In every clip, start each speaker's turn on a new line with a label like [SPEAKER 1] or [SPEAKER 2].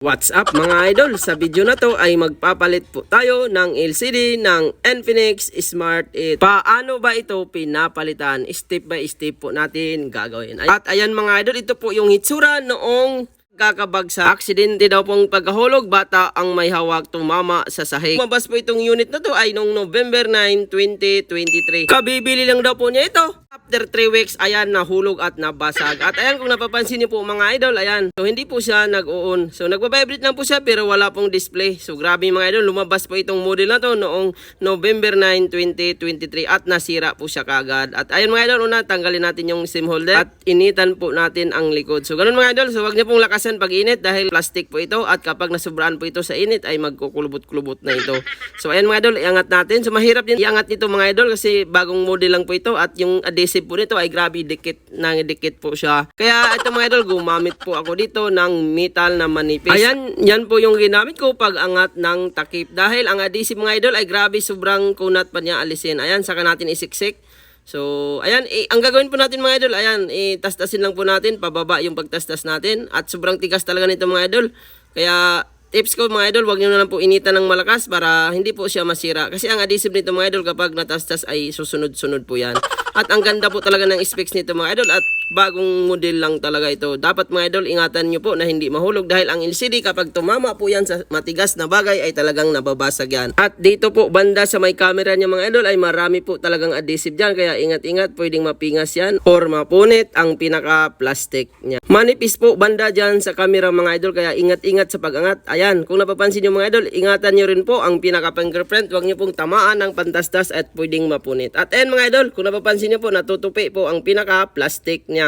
[SPEAKER 1] What's up mga idol? Sa video na to ay magpapalit po tayo ng LCD ng Infinix Smart 8. Paano ba ito pinapalitan? Step by step po natin gagawin. At ayan mga idol, ito po yung hitsura noong kakabagsak. Aksidente daw pong pagkahulog, bata ang may hawak tumama sa sahig. Mabas po itong unit na to ay noong November 9, 2023. Kabibili lang daw po niya ito. After 3 weeks, ayan, nahulog at nabasag. At ayan, kung napapansin niyo po mga idol, ayan. So, hindi po siya nag-on. So, nagbabibrate lang po siya pero wala pong display. So, grabe mga idol, lumabas po itong model na to noong November 9, 2023 at nasira po siya kagad. At ayun mga idol, una, tanggalin natin yung SIM holder at initan po natin ang likod. So, ganun mga idol. So, wag niyo pong lakasan pag init dahil plastic po ito at kapag nasubraan po ito sa init ay magkukulubot-kulubot na ito. So, ayan mga idol, iangat natin. So, mahirap din iangat nito mga idol kasi bagong model lang po ito at yung adhesive po nito ay grabe dikit nang dikit po siya. Kaya ito mga idol, gumamit po ako dito ng metal na manipis. Ayan, yan po yung ginamit ko pag angat ng takip. Dahil ang adhesive mga idol ay grabe sobrang kunat pa niya alisin. Ayan, saka natin isiksik. So, ayan, eh, ang gagawin po natin mga idol, ayan, itastasin lang po natin, pababa yung pagtastas natin. At sobrang tigas talaga nito mga idol. Kaya, tips ko mga idol, wag niyo na lang po initan ng malakas para hindi po siya masira. Kasi ang adhesive nito mga idol, kapag natastas ay susunod-sunod po yan. At ang ganda po talaga ng specs nito mga idol at bagong model lang talaga ito. Dapat mga idol, ingatan nyo po na hindi mahulog dahil ang LCD kapag tumama po yan sa matigas na bagay ay talagang nababasag yan. At dito po banda sa may camera niya mga idol ay marami po talagang adhesive dyan kaya ingat-ingat pwedeng mapingas yan or mapunit ang pinaka-plastic niya. Manipis po banda dyan sa camera mga idol kaya ingat-ingat sa pag-angat. Ayan, kung napapansin nyo mga idol, ingatan nyo rin po ang pinaka-fingerprint. Huwag nyo pong tamaan ng pantastas at pwedeng mapunit. At ayan mga idol, kung napapansin nyo po, natutupi po ang pinaka-plastic niya.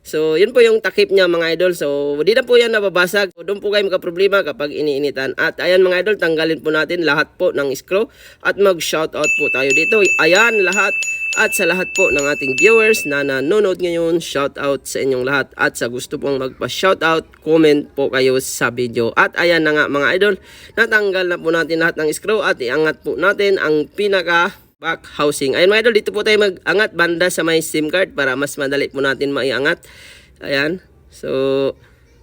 [SPEAKER 1] So, yun po yung takip niya mga idol. So, di na po yan nababasag. Doon po kayo magka-problema kapag iniinitan. At ayan mga idol, tanggalin po natin lahat po ng screw at mag-shoutout po tayo dito. Ayan lahat. At sa lahat po ng ating viewers na nanonood ngayon, shoutout sa inyong lahat. At sa gusto pong magpa-shoutout, comment po kayo sa video. At ayan na nga mga idol, natanggal na po natin lahat ng screw at iangat po natin ang pinaka back housing. Ayun mga idol, dito po tayo mag-angat banda sa may SIM card para mas madali po natin maiangat. Ayan. So,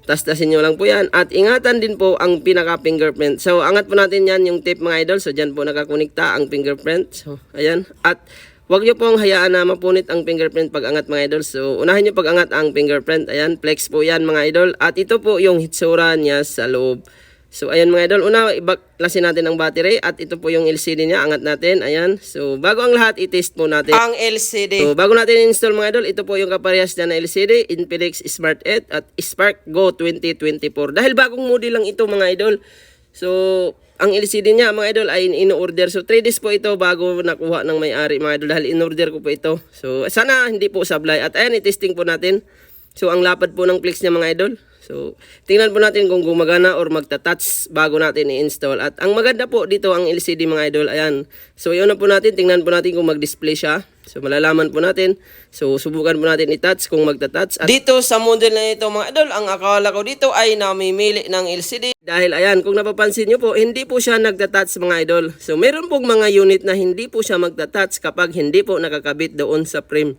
[SPEAKER 1] tastasin nyo lang po yan. At ingatan din po ang pinaka-fingerprint. So, angat po natin yan yung tape mga idol. So, dyan po nakakunikta ang fingerprint. So, ayan. At Huwag nyo pong hayaan na mapunit ang fingerprint pag angat mga idol. So, unahin nyo pag angat ang fingerprint. Ayan, flex po yan mga idol. At ito po yung hitsura niya sa loob. So, ayan mga idol. Una, ibaklasin natin ang battery. At ito po yung LCD niya. Angat natin. Ayan. So, bago ang lahat, i-test po natin ang LCD. So, bago natin install mga idol, ito po yung kaparehas niya na LCD. Infinix Smart 8 at Spark Go 2024. Dahil bagong model lang ito mga idol. So, ang LCD niya mga idol ay in-order. So 3 days po ito bago nakuha ng may-ari mga idol dahil in-order ko po ito. So sana hindi po sablay. At ayan, i-testing po natin. So ang lapad po ng flex niya mga idol. So tingnan po natin kung gumagana or magta-touch bago natin i-install. At ang maganda po dito ang LCD mga idol. Ayan. So yun na po natin. Tingnan po natin kung mag-display siya. So malalaman po natin. So subukan po natin i-touch kung magta-touch. At dito sa model na ito mga idol, ang akala ko dito ay namimili ng LCD. Dahil ayan, kung napapansin nyo po, hindi po siya nagta-touch mga idol. So meron pong mga unit na hindi po siya magta-touch kapag hindi po nakakabit doon sa frame.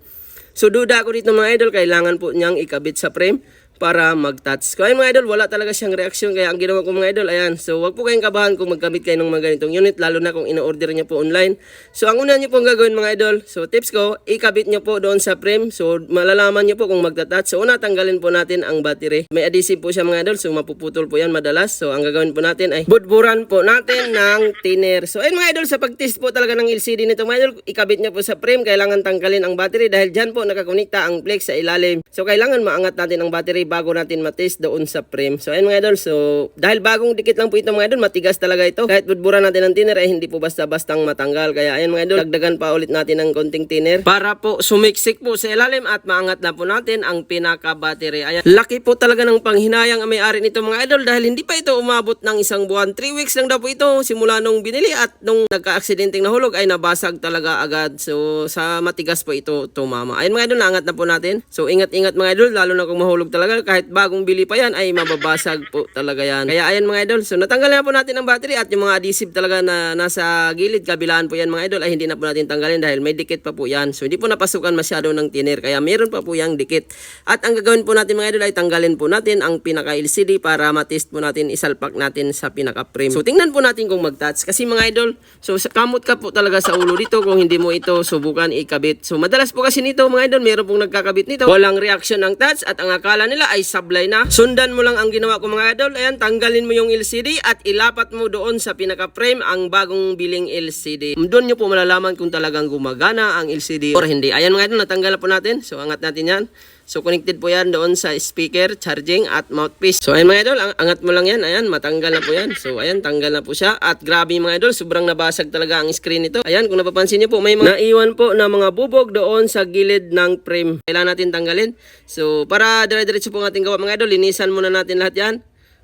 [SPEAKER 1] So duda ako dito mga idol, kailangan po niyang ikabit sa frame para mag-touch. Kaya mga idol, wala talaga siyang reaksyon. Kaya ang ginawa ko mga idol, ayan. So wag po kayong kabahan kung magkamit kayo ng mga ganitong unit, lalo na kung ino-order niyo po online. So ang una niyo pong gagawin mga idol, so tips ko, ikabit niyo po doon sa frame. So malalaman niyo po kung magta-touch. So una, tanggalin po natin ang battery. May adhesive po siya mga idol, so mapuputol po yan madalas. So ang gagawin po natin ay budburan po natin ng thinner. So ayun mga idol, sa pag-test po talaga ng LCD nito mga idol, ikabit niyo po sa frame, kailangan tanggalin ang battery dahil dyan po nakakonekta ang flex sa ilalim. So kailangan maangat natin ang battery bago natin matest doon sa frame. So ayun mga idol, so dahil bagong dikit lang po ito mga idol, matigas talaga ito. Kahit budburan natin ng thinner ay hindi po basta-bastang matanggal. Kaya ayun mga idol, dagdagan pa ulit natin ng konting thinner para po sumiksik po sa ilalim at maangat na po natin ang pinaka-battery. Ayan, laki po talaga ng panghinayang ang may-ari nito mga idol dahil hindi pa ito umabot ng isang buwan. 3 weeks lang daw po ito simula nung binili at nung nagka-aksidenteng nahulog ay nabasag talaga agad. So sa matigas po ito tumama. Ayun mga idol, naangat na po natin. So ingat-ingat mga idol, lalo na kung mahulog talaga idol, kahit bagong bili pa yan, ay mababasag po talaga yan. Kaya ayan mga idol, so natanggal na po natin ang battery at yung mga adhesive talaga na nasa gilid, kabilaan po yan mga idol, ay hindi na po natin tanggalin dahil may dikit pa po yan. So hindi po napasukan masyado ng tiner, kaya meron pa po yung dikit. At ang gagawin po natin mga idol ay tanggalin po natin ang pinaka LCD para matest po natin, isalpak natin sa pinaka frame. So tingnan po natin kung mag-touch. Kasi mga idol, so kamot ka po talaga sa ulo dito kung hindi mo ito subukan ikabit. So madalas po kasi nito mga idol, meron pong nagkakabit nito. Walang reaction ng touch at ang akala nila ay sablay na. Sundan mo lang ang ginawa ko mga idol. Ayan, tanggalin mo yung LCD at ilapat mo doon sa pinaka frame ang bagong biling LCD. Doon nyo po malalaman kung talagang gumagana ang LCD or hindi. Ayan mga idol, natanggal na po natin. So angat natin yan. So connected po yan doon sa speaker, charging at mouthpiece. So ayan mga idol, ang angat mo lang yan. Ayan, matanggal na po yan. So ayan, tanggal na po siya. At grabe mga idol, sobrang nabasag talaga ang screen nito. Ayan, kung napapansin niyo po, may mga naiwan po na mga bubog doon sa gilid ng frame. Kailangan natin tanggalin. So para dire-diretso po ang ating gawa mga idol, linisan muna natin lahat yan.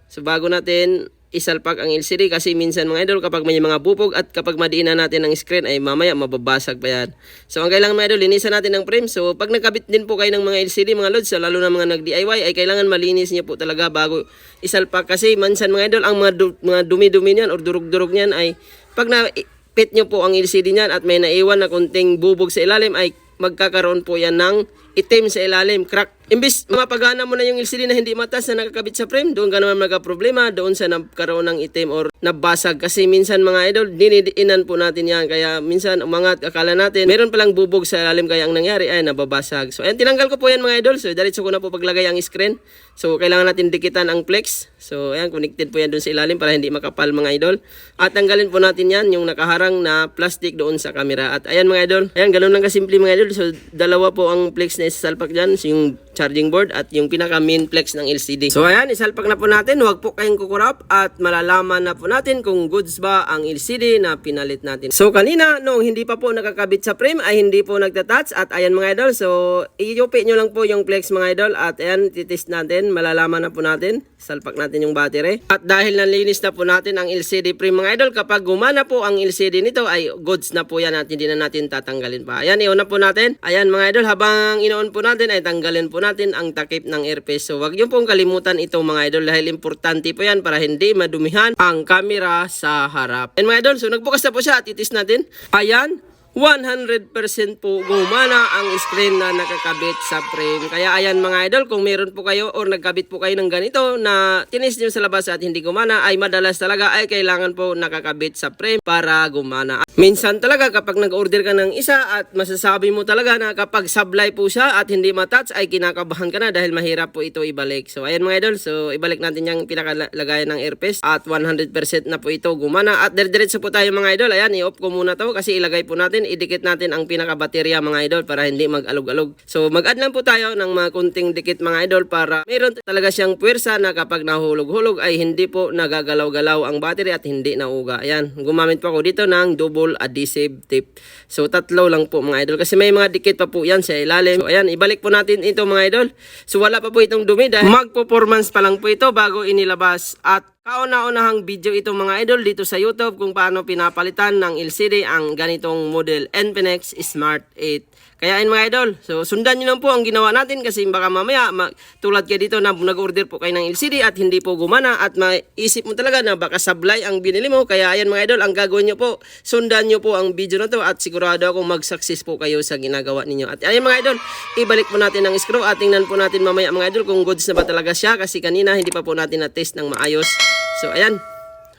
[SPEAKER 1] So bago natin isalpak ang LCD kasi minsan mga idol kapag may mga bubog at kapag madiinan natin ang screen ay mamaya mababasag pa yan. So ang kailangan mga idol, linisan natin ang frame. So pag nagkabit din po kayo ng mga LCD mga lods, lalo na mga nag-DIY ay kailangan malinis niyo po talaga bago isalpak kasi minsan mga idol ang mga, du- mga dumi-dumi niyan or durog-durog niyan ay pag na pit nyo po ang LCD niyan at may naiwan na konting bubog sa ilalim ay magkakaroon po yan ng itim sa ilalim, crack. Imbis mapagana mo na yung LCD na hindi matas na nakakabit sa frame, doon ka naman magka-problema, doon sa nagkaroon ng itim or nabasag. Kasi minsan mga idol, dinidiinan po natin yan. Kaya minsan umangat, akala natin, meron palang bubog sa ilalim kaya ang nangyari ay nababasag. So ayan, tinanggal ko po yan mga idol. So diretso ko na po paglagay ang screen. So kailangan natin dikitan ang flex. So ayan, connected po yan doon sa ilalim para hindi makapal mga idol. At tanggalin po natin yan, yung nakaharang na plastic doon sa camera. At ayan mga idol, ayan, ganun lang kasimple mga idol. So dalawa po ang flex na isasalpak dyan. So, yung charging board at yung pinaka main flex ng LCD. So ayan, isalpak na po natin. Huwag po kayong kukurap at malalaman na po natin kung goods ba ang LCD na pinalit natin. So kanina, nung hindi pa po nakakabit sa frame ay hindi po nagtatouch at ayan mga idol. So iyupi nyo lang po yung flex mga idol at ayan, titest natin. Malalaman na po natin. Salpak natin yung battery. At dahil nalinis na po natin ang LCD frame mga idol, kapag gumana po ang LCD nito ay goods na po yan at hindi na natin tatanggalin pa. Ayan, iuna po natin. Ayan mga idol, habang inoon po natin ay tanggalin po natin ang takip ng airpiece. So wag niyo pong kalimutan ito mga idol dahil importante po yan para hindi madumihan ang camera sa harap. And mga idol, so nagbukas na po siya at itis natin. Ayan, 100% po gumana ang screen na nakakabit sa frame. Kaya ayan mga idol, kung meron po kayo or nagkabit po kayo ng ganito na tinis nyo sa labas at hindi gumana, ay madalas talaga ay kailangan po nakakabit sa frame para gumana. Minsan talaga kapag nag-order ka ng isa at masasabi mo talaga na kapag sablay po siya at hindi matouch ay kinakabahan ka na dahil mahirap po ito ibalik. So ayan mga idol, so ibalik natin yung pinakalagayan ng airpiece at 100% na po ito gumana. At dire-diretso po tayo mga idol, ayan i-off ko muna to kasi ilagay po natin, idikit natin ang pinaka-baterya mga idol para hindi mag-alog-alog. So mag-add lang po tayo ng mga kunting dikit mga idol para meron talaga siyang puwersa na kapag nahulog-hulog ay hindi po nagagalaw-galaw ang battery at hindi nauga. Ayan, gumamit po ako dito ng double adhesive tape. So tatlo lang po mga idol kasi may mga dikit pa po yan sa ilalim. So ayan, ibalik po natin ito mga idol. So wala pa po itong dumi dahil mag-performance pa lang po ito bago inilabas at Kauna-unahang video ito mga idol dito sa YouTube kung paano pinapalitan ng LCD ang ganitong model Infinix Smart 8. Kaya yun mga idol, so sundan nyo lang po ang ginawa natin kasi baka mamaya ma- tulad kayo dito na nag-order po kayo ng LCD at hindi po gumana at maisip mo talaga na baka sablay ang binili mo. Kaya ayan mga idol, ang gagawin nyo po, sundan nyo po ang video na to at sigurado akong mag-success po kayo sa ginagawa ninyo. At ayan mga idol, ibalik po natin ang screw at tingnan po natin mamaya mga idol kung goods na ba talaga siya kasi kanina hindi pa po natin na-test ng maayos. So ayan,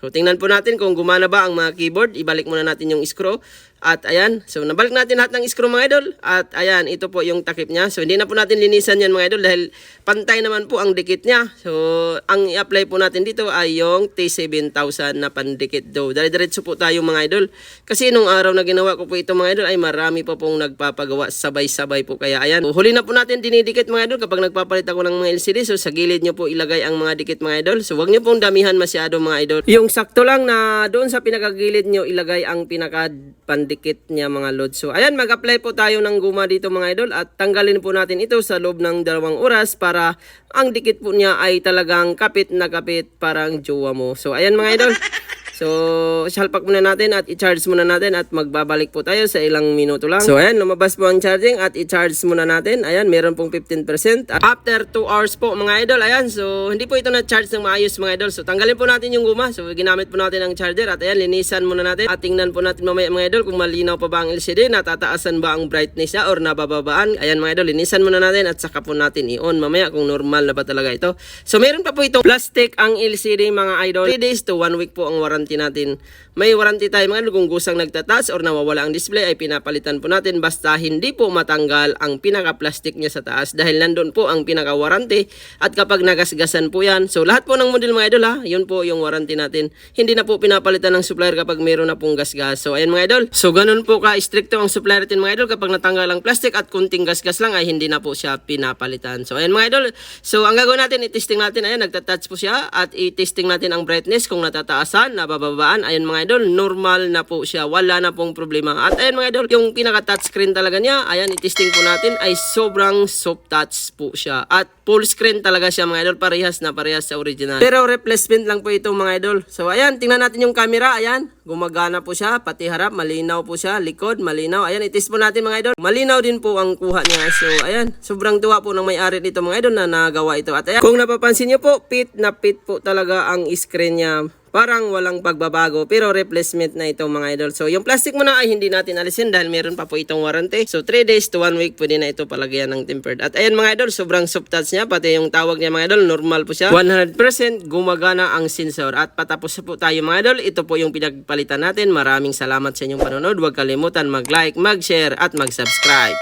[SPEAKER 1] So tingnan po natin kung gumana ba ang mga keyboard. Ibalik muna natin yung screw. At ayan, so nabalik natin lahat ng screw mga idol. At ayan, ito po yung takip niya. So hindi na po natin linisan yan mga idol dahil pantay naman po ang dikit niya. So ang i-apply po natin dito ay yung T7000 na pandikit daw. Dahil diretso po tayo mga idol. Kasi nung araw na ginawa ko po ito mga idol ay marami pa pong nagpapagawa sabay-sabay po. Kaya ayan, so, huli na po natin dinidikit mga idol kapag nagpapalit ako ng mga LCD. So sa gilid nyo po ilagay ang mga dikit mga idol. So wag nyo pong damihan masyado mga idol. Yung sakto lang na doon sa pinakagilid nyo ilagay ang pinaka pandikit niya mga load. So ayan, mag-apply po tayo ng guma dito mga idol at tanggalin po natin ito sa loob ng dalawang oras para ang dikit po niya ay talagang kapit na kapit parang jowa mo. So ayan mga idol. So, salpak muna natin at i-charge muna natin at magbabalik po tayo sa ilang minuto lang. So, ayan, lumabas po ang charging at i-charge muna natin. Ayan, meron pong 15%. At after 2 hours po mga idol, ayan, so hindi po ito na-charge ng maayos mga idol. So, tanggalin po natin yung guma. So, ginamit po natin ang charger at ayan, linisan muna natin. At tingnan po natin mamaya mga idol kung malinaw pa ba ang LCD, natataasan ba ang brightness niya or nabababaan. Ayan mga idol, linisan muna natin at saka po natin i-on mamaya kung normal na ba talaga ito. So, meron pa po itong plastic ang LCD mga idol. 3 days to 1 week po ang warranty natin. May warranty tayo mga idol kung gusang nagtatas or nawawala ang display ay pinapalitan po natin basta hindi po matanggal ang pinaka-plastic niya sa taas dahil nandun po ang pinaka-warranty at kapag nagasgasan po yan. So lahat po ng model mga idol ha, yun po yung warranty natin. Hindi na po pinapalitan ng supplier kapag meron na pong gasgas. So ayan mga idol. So ganun po ka-stricto ang supplier natin mga idol kapag natanggal ang plastic at kunting gasgas lang ay hindi na po siya pinapalitan. So ayan mga idol. So ang gagawin natin, i-testing natin. Ayan, nagtatouch po siya at i-testing natin ang brightness kung natataasan, nabababaan. Ayan mga idol, normal na po siya. Wala na pong problema. At ayan mga idol, yung pinaka-touchscreen talaga niya, ayan, i-testing po natin ay sobrang soft touch po siya. At full screen talaga siya mga idol, parehas na parehas sa original. Pero replacement lang po ito mga idol. So ayan, tingnan natin yung camera. Ayan, gumagana po siya, pati harap, malinaw po siya, likod, malinaw. Ayan, i-test po natin mga idol. Malinaw din po ang kuha niya. So ayan, sobrang tuwa po ng may-ari nito mga idol na nagawa ito. At ayan, kung napapansin niyo po, pit na pit po talaga ang screen niya parang walang pagbabago pero replacement na ito mga idol. So yung plastic muna ay hindi natin alisin dahil meron pa po itong warranty. So 3 days to 1 week pwede na ito palagyan ng tempered. At ayan mga idol, sobrang soft touch niya pati yung tawag niya mga idol, normal po siya. 100% gumagana ang sensor. At patapos po tayo mga idol, ito po yung pinagpalitan natin. Maraming salamat sa inyong panonood. Huwag kalimutan mag-like, mag-share at mag-subscribe.